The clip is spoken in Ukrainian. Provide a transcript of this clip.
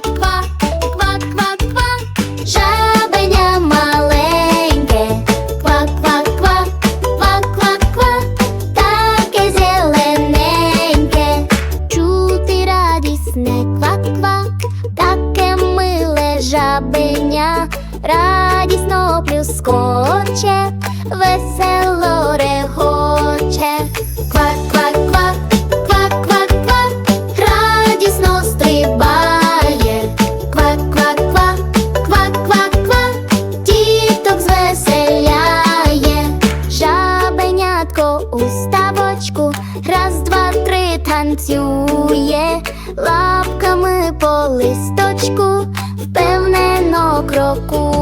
ква-ква, abня маленьке, ква-ква-ква, таке зелененьке, чути радісне. Ква-ква, таке миле жабеня, радісно плюскоче, веселе. Танцює, лапками по листочку, впевнено крокує.